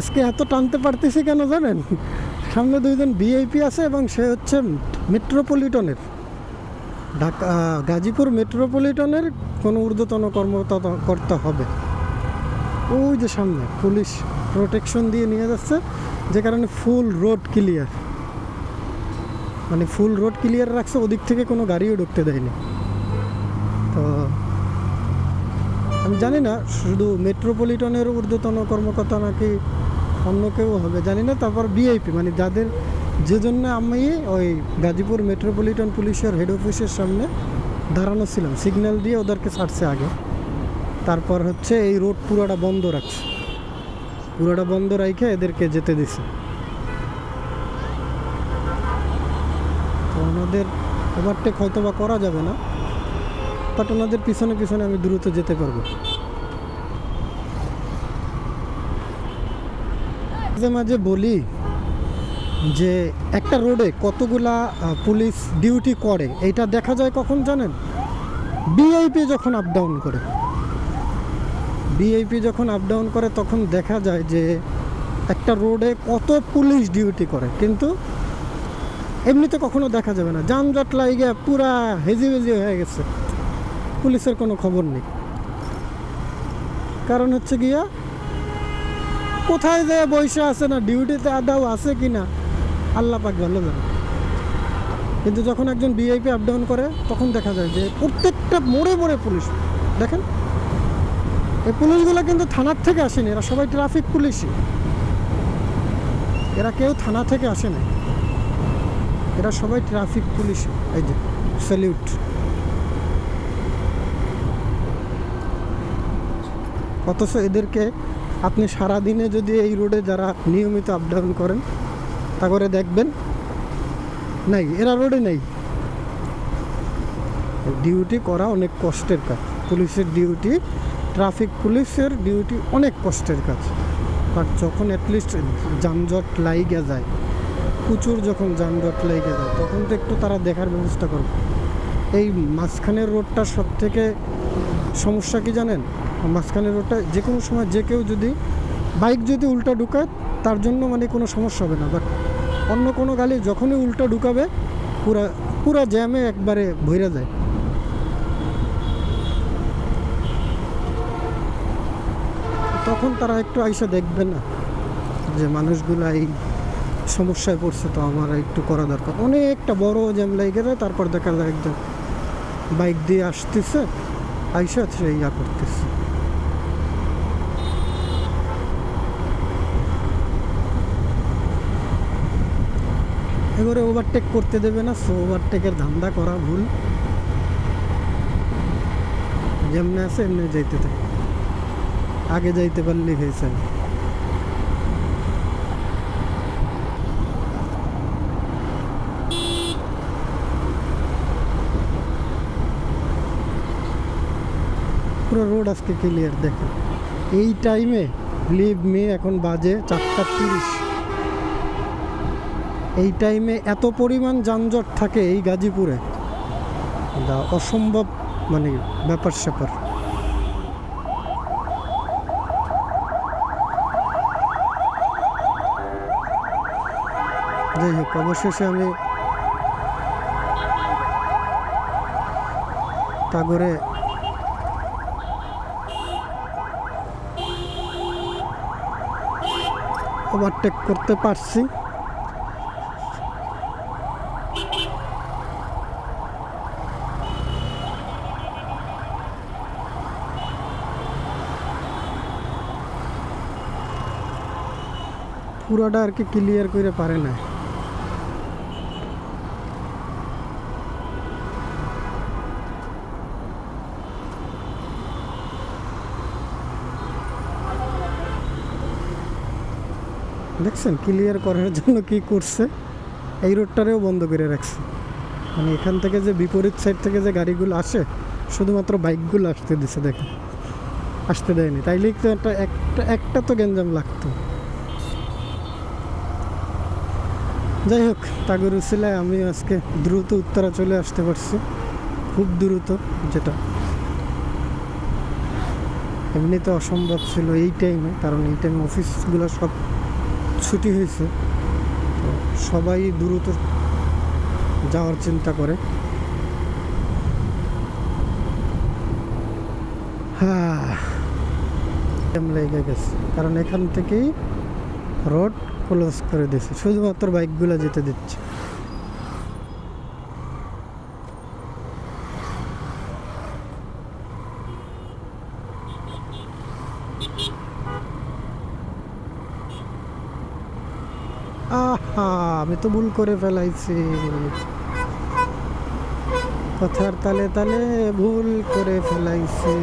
আজকে এত টানতে পারতেছি কেন জানেন? সামনে দুইজন ভিআইপি আছে এবং সে হচ্ছে মেট্রোপলিটনের। ঢাকা গাজীপুর মেট্রোপলিটনের কোনো ঊর্ধ্বতন কর্মকর্তা হবে। ওই যে সামনে, পুলিশ প্রোটেকশন দিয়ে নিয়ে যাচ্ছে, যে কারণে ফুল রোড ক্লিয়ার মানে ফুল রোড ক্লিয়ার রাখছে, ওদিক থেকে কোনো গাড়িও ঢুকতে দেয়নি। তো আমি জানি না, শুধু মেট্রোপলিটনের ঊর্ধ্বতন কর্মকর্তা নাকি অন্য কেউ হবে, জানি না, তারপর বিআইপি মানে যাদের যে জন্য আমি ওই গাজীপুর মেট্রোপলিটন পুলিশের হেড অফিসের সামনে দাঁড়ানো ছিলাম, সিগন্যাল দিয়ে ওদেরকে ছাড়ছে আগে। তারপর হচ্ছে এই রোড পুরোটা বন্ধ রাখছে। পুরোটা বন্ধ রাখে এদেরকে যেতে দিছে। তো ওনাদের ওভারটেক হয়তো বা করা যাবে না। বাট ওনাদের পিছনে পিছনে আমি দ্রুত যেতে পারব। মাঝে মাঝে বলি যে একটা রোডে কতগুলা পুলিশ ডিউটি করে, এইটা দেখা যায় কখন জানেন? বিআইপি যখন আপ ডাউন করে। বিআইপি যখন আপ ডাউন করে, তখন দেখা যায় যে একটা রোডে কত পুলিশ ডিউটি করে, কিন্তু এমনিতে কখনো দেখা যাবে না। যানজট লাগে পুরা হেজি হেজি হয়ে গেছে। পুলিশের কোনো খবর নেই। কারণ হচ্ছে গিয়া, কোথায় যায় বসে আছে না, ডিউটিতে আদাও আছে কি না, আল্লাহ পাক ভালো জানে। কিন্তু যখন একজন বিআইপি আপ ডাউন করে, তখন দেখা যায় যে প্রত্যেকটা মোড়ে মোড়ে পুলিশ। দেখেন, এই পুলিশগুলো কিন্তু থানার থেকে আসেনি, এরা সবাই ট্রাফিক পুলিশই। এরা কেউ থানা থেকে আসে না এরা সবাই ট্রাফিক পুলিশ এই যে স্যালিউট অথচ এদেরকে আপনি সারাদিনে যদি এই রোডে যারা নিয়মিত আপ ডাউন করেন তা করে দেখবেন, নাই, এরা রোডে নেই। ডিউটি করা অনেক কষ্টের কাজ। পুলিশের ডিউটি ট্রাফিক পুলিশের ডিউটি অনেক কষ্টের কাজ। বাট যখন অ্যাটলিস্ট যানজট লাইগে যায়, প্রচুর যখন যানজট লেগে যায়, তখন তো একটু তারা দেখার ব্যবস্থা করবে। এই মাঝখানের রোডটা সব থেকে সমস্যা কি জানেন? মাঝখানের রোডটা যে কোনো সময় যে কেউ যদি বাইক যদি উল্টা ঢুকায়, তার জন্য মানে কোনো সমস্যা হবে না। বাট অন্য কোনো গাড়ি যখনই উল্টা ঢুকাবে, পুরা পুরা জ্যামে একবারে ভইরা যায়। তখন তারা একটু আইসা দেখবে না যে মানুষগুলো এই সমস্যায় পড়ছে তো আমার একটু করা দরকার। অনেকটা বড় জ্যাম লেগে যায়, তারপর দেখা যায় একজন বাইক দিয়ে আসতেছে। আইসা সে ইয়া করতেছে। এবারে ওভারটেক করতে দেবে না সো ওভারটেকের ধান্দা করা ভুল। যেমনি আছে, এমনি যাইতে থাকে। আগে যাইতে পারলেই হয়েছে পুরো রোড আজকে ক্লিয়ার দেখেন। এই টাইমে লিভ মে এখন বাজে চারটা তিরিশ। এই টাইমে এত পরিমাণ যানজট থাকে এই গাজীপুরে। অসম্ভব মানে ব্যাপার স্যাপার। যাই হোক, অবশেষে আমি টাগরে ওভারটেক করতে পারছি। পুরোটা আর কি ক্লিয়ার করে পারে না। দেখছেন ক্লিয়ার করার জন্য কি করছে? এই রোডটারেও বন্ধ করে রাখছে। মানে এখান থেকে যে বিপরীত সাইড থেকে যে গাড়িগুলো আসে, শুধুমাত্র বাইকগুলো আসতে দিছে, দেখেন। আসতে দেয়নি। তাইলেই তো একটা একটা একটা তো গেঞ্জাম লাগতো। যাই হোক, তাগর উসিলায় আমি আজকে দ্রুত উত্তরা চলে আসতে পারছি। খুব দ্রুত, যেটা এমনিতে অসম্ভব ছিল এই টাইমে কারণ এই টাইমে অফিসগুলো সব ছুটি হয়েছে, তো সবাই দ্রুত যাওয়ার চিন্তা করে। হ্যাঁ লেগে গেছে। কারণ এখান থেকেই রোড ক্লোজ করে দিয়েছে। শুধুমাত্র বাইকগুলো যেতে দিচ্ছে। আমি তো ভুল করে ফেলাইছি। কথার তালে তালে ভুল করে ফেলাইছি।